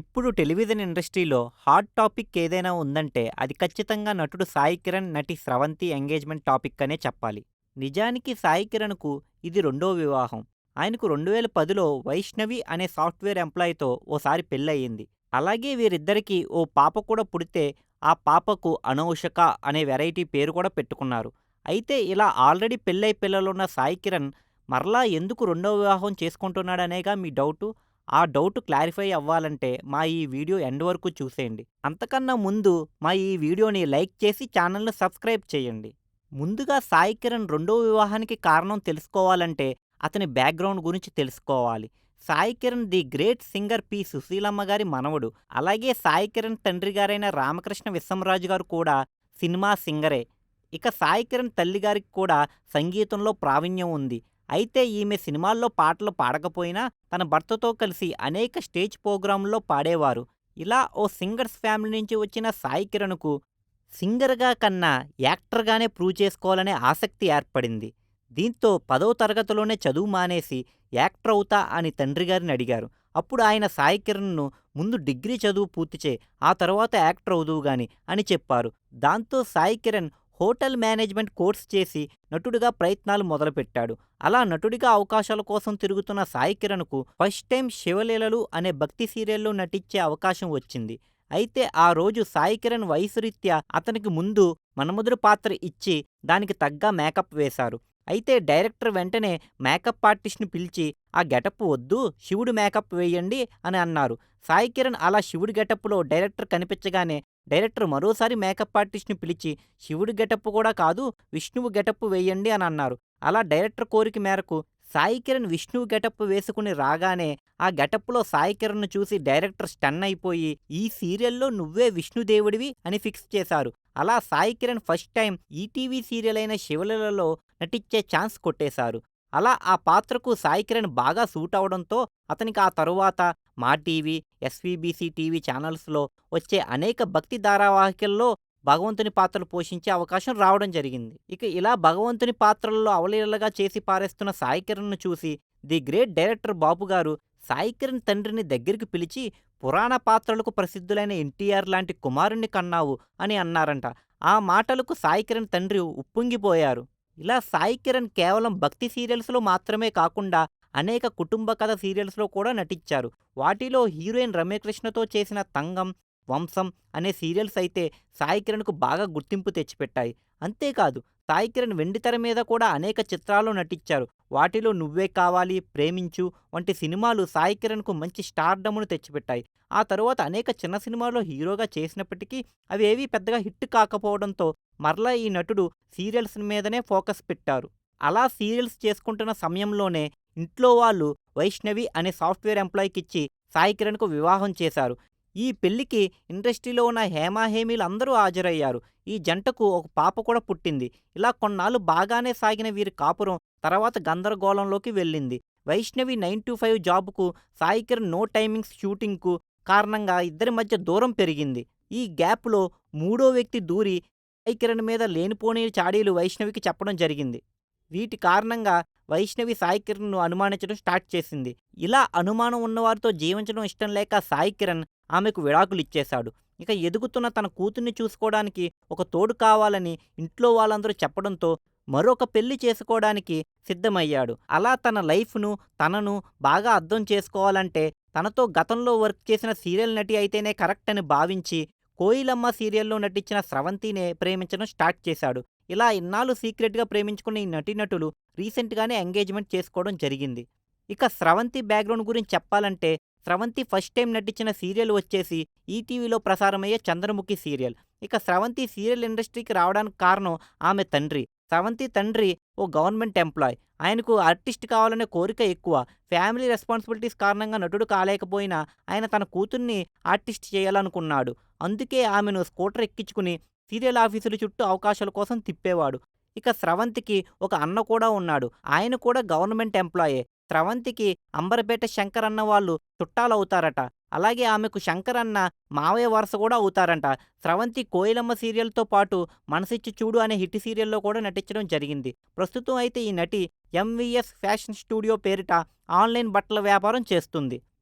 ఇప్పుడు టెలివిజన్ ఇండస్ట్రీలో hot topic ఏదైనా ఉందంటే అది ఖచ్చితంగా నటుడు సాయి కిరణ్ నటి స్రవంతి ఎంగేజ్మెంట్ టాపిక్ అనే చెప్పాలి. నిజానికి సాయి కిరణ్కు ఇది రెండో వివాహం. ఆయనకు రెండు వేల పదిలో వైష్ణవి అనే సాఫ్ట్వేర్ ఎంప్లాయ్తో ఓసారి పెళ్ళయింది అలాగే వీరిద్దరికీ ఓ పాప కూడా పుడితే ఆ పాపకు అనౌషక అనే వెరైటీ పేరు కూడా పెట్టుకున్నారు. అయితే ఇలా ఆల్రెడీ పెళ్ళై పిల్లలున్న సాయి కిరణ్ మరలా ఎందుకు రెండో వివాహం చేసుకుంటున్నాడనేగా మీ డౌటు? ఆ డౌట్ క్లారిఫై అవ్వాలంటే మా ఈ వీడియో ఎండ్ వరకు చూసేయండి. అంతకన్నా ముందు మా ఈ వీడియోని లైక్ చేసి ఛానల్ను సబ్స్క్రైబ్ చేయండి. ముందుగా సాయి కిరణ్ రెండో వివాహానికి కారణం తెలుసుకోవాలంటే అతని బ్యాక్గ్రౌండ్ గురించి తెలుసుకోవాలి. Sai Kiran the great singer P Susheelamma గారి మనవడు. అలాగే సాయి కిరణ్ తండ్రి గారైన రామకృష్ణ విశ్వంరాజు గారు కూడా సినిమా సింగరే. ఇక సాయి కిరణ్ తల్లిగారికి కూడా సంగీతంలో ప్రావీణ్యం ఉంది. అయితే ఈమె సినిమాల్లో పాటలు పాడకపోయినా తన భర్తతో కలిసి అనేక స్టేజ్ ప్రోగ్రాంల్లో పాడేవారు. ఇలా ఓ సింగర్స్ ఫ్యామిలీ నుంచి వచ్చిన సాయి కిరణ్కు సింగర్గా కన్నా యాక్టర్గానే ప్రూవ్ చేసుకోవాలనే ఆసక్తి ఏర్పడింది. దీంతో పదో తరగతిలోనే చదువు మానేసి యాక్టర్ అవుతా అని తండ్రి గారిని అడిగారు. అప్పుడు ఆయన సాయి కిరణ్ను ముందు డిగ్రీ చదువు పూర్తి చే ఆ తర్వాత యాక్టర్ అవుదువు గాని అని చెప్పారు. దాంతో Sai Kiran hotel management course చేసి నటుడిగా ప్రయత్నాలు మొదలుపెట్టాడు. అలా నటుడిగా అవకాశాల కోసం తిరుగుతున్న సాయి కిరణ్కు ఫస్ట్ టైం శివలీలలు అనే భక్తి సీరియల్లో నటించే అవకాశం వచ్చింది. అయితే ఆ రోజు సాయి కిరణ్ వయసు రీత్యా అతనికి ముందు మన్మధుడు పాత్ర ఇచ్చి దానికి తగ్గ మేకప్ వేశారు. అయితే డైరెక్టర్ వెంటనే మేకప్ ఆర్టిస్ట్ని పిలిచి ఆ గెటప్ వద్దు శివుడు మేకప్ వేయండి అని అన్నారు. సాయి కిరణ్ అలా శివుడి గెటప్లో డైరెక్టర్ కనిపించగానే డైరెక్టర్ మరోసారి మేకప్ ఆర్టిస్ట్ని పిలిచి శివుడి గెటప్ కూడా కాదు విష్ణువు గెటప్ వేయండి అని అన్నారు. అలా డైరెక్టర్ కోరిక మేరకు సాయి కిరణ్ విష్ణువు గెటప్ వేసుకుని రాగానే ఆ గెటప్లో సాయి కిరణ్ను చూసి డైరెక్టర్ స్టన్ అయిపోయి ఈ సీరియల్లో నువ్వే విష్ణుదేవుడివి అని ఫిక్స్ చేశారు. అలా Sai Kiran first time ETV serial అయిన శివలలో నటించే ఛాన్స్ కొట్టేశారు. అలా ఆ పాత్రకు సాయి కిరణ్ బాగా సూట్ అవడంతో అతనికి ఆ తరువాత మా టీవీ ఎస్వీబీసీ టీవీ ఛానల్స్లో వచ్చే అనేక భక్తి ధారావాహికల్లో భగవంతుని పాత్రలు పోషించే అవకాశం రావడం జరిగింది. ఇక ఇలా భగవంతుని పాత్రల్లో అవలీలగా చేసి పారేస్తున్న సాయి కిరణ్ను చూసి ది గ్రేట్ డైరెక్టర్ బాబు గారు సాయి కిరణ్ తండ్రిని దగ్గరికి పిలిచి పురాణ పాత్రలకు ప్రసిద్ధులైన ఎన్టీఆర్ లాంటి కుమారుణ్ణి కన్నావు అని అన్నారంట. ఆ మాటలకు సాయి కిరణ్ తండ్రి ఉప్పొంగిపోయారు. ఇలా సాయి కిరణ్ కేవలం భక్తి సీరియల్స్లో మాత్రమే కాకుండా అనేక కుటుంబ కథ సీరియల్స్లో కూడా నటించారు. వాటిలో హీరోయిన్ రమ్యకృష్ణతో చేసిన తంగం వంశం అనే సీరియల్స్ అయితే సాయి కిరణ్కు బాగా గుర్తింపు తెచ్చిపెట్టాయి. అంతేకాదు సాయి కిరణ్ వెండితెర మీద కూడా అనేక చిత్రాల్లో నటించారు. వాటిలో నువ్వే కావాలి ప్రేమించు వంటి సినిమాలు సాయి కిరణ్కు మంచి స్టార్డమ్ను తెచ్చిపెట్టాయి. ఆ తరువాత అనేక చిన్న సినిమాల్లో హీరోగా చేసినప్పటికీ అవి ఏవీ పెద్దగా హిట్ కాకపోవడంతో మరలా ఈ నటుడు సీరియల్స్ మీదనే ఫోకస్ పెట్టారు. అలా సీరియల్స్ చేసుకుంటున్న సమయంలోనే ఇంట్లో వాళ్ళు వైష్ణవి అనే సాఫ్ట్వేర్ ఎంప్లాయీకి ఇచ్చి సాయి కిరణ్కు వివాహం చేశారు. ఈ పెళ్ళికి ఇండస్ట్రీలో ఉన్న హేమాహేమీలు అందరూ హాజరయ్యారు. ఈ జంటకు ఒక పాప కూడా పుట్టింది. ఇలా కొన్నాళ్ళు బాగానే సాగిన వీరి కాపురం తర్వాత గందరగోళంలోకి వెళ్ళింది. వైష్ణవి నైన్ టు ఫైవ్ జాబ్కు సాయికిరణ్ నో టైమింగ్స్ షూటింగ్కు కారణంగా ఇద్దరి మధ్య దూరం పెరిగింది. ఈ గ్యాప్లో మూడో వ్యక్తి దూరి సాయికిరణ్ మీద లేనిపోని చాడీలు వైష్ణవికి చెప్పడం జరిగింది. వీటి కారణంగా వైష్ణవి సాయి కిరణ్ను అనుమానించడం స్టార్ట్ చేసింది. ఇలా అనుమానం ఉన్నవారితో జీవించడం ఇష్టం లేక సాయి కిరణ్ ఆమెకు విడాకులు ఇచ్చేశాడు. ఇక ఎదుగుతున్న తన కూతుర్ని చూసుకోవడానికి ఒక తోడు కావాలని ఇంట్లో వాళ్ళందరూ చెప్పడంతో మరొక పెళ్ళి చేసుకోవడానికి సిద్ధమయ్యాడు. అలా తన లైఫ్ను తనను బాగా అర్థం చేసుకోవాలంటే తనతో గతంలో వర్క్ చేసిన సీరియల్ నటి అయితేనే కరెక్ట్ అని భావించి కోయిలమ్మ సీరియల్లో నటించిన స్రవంతినే ప్రేమించడం స్టార్ట్ చేశాడు. ఇలా ఇన్నాళ్ళు సీక్రెట్గా ప్రేమించుకున్న ఈ నటీనటులు రీసెంట్గానే ఎంగేజ్మెంట్ చేసుకోవడం జరిగింది. ఇక స్రవంతి బ్యాక్గ్రౌండ్ గురించి చెప్పాలంటే స్రవంతి ఫస్ట్ టైం నటించిన సీరియల్ వచ్చేసి ఈటీవీలో ప్రసారమయ్యే చంద్రముఖి సీరియల్. ఇక స్రవంతి సీరియల్ ఇండస్ట్రీకి రావడానికి కారణం ఆమె తండ్రి. స్రవంతి తండ్రి ఓ గవర్నమెంట్ ఎంప్లాయ్. ఆయనకు ఆర్టిస్ట్ కావాలనే కోరిక ఎక్కువ. ఫ్యామిలీ రెస్పాన్సిబిలిటీస్ కారణంగా నటుడు కాలేకపోయినా ఆయన తన కూతుర్ని ఆర్టిస్ట్ చేయాలనుకున్నాడు. అందుకే ఆమెను స్కూటర్ ఎక్కించుకుని సీరియల్ ఆఫీసుల చుట్టూ అవకాశాల కోసం తిప్పేవాడు. ఇక స్రవంతికి ఒక అన్న కూడా ఉన్నాడు. ఆయన కూడా గవర్నమెంట్ ఎంప్లాయే. స్రవంతికి అంబరపేట శంకర్ అన్న వాళ్ళు చుట్టాలవుతారట. అలాగే ఆమెకు శంకర్ అన్న మావయ్య వరుస కూడా అవుతారంట. స్రవంతి కోయిలమ్మ సీరియల్తో పాటు మనసిచ్చి చూడు అనే హిట్ సీరియల్లో కూడా నటించడం జరిగింది. ప్రస్తుతం అయితే ఈ నటి ఎంవిఎస్ ఫ్యాషన్ స్టూడియో పేరిట ఆన్లైన్ బట్టల వ్యాపారం చేస్తుంది.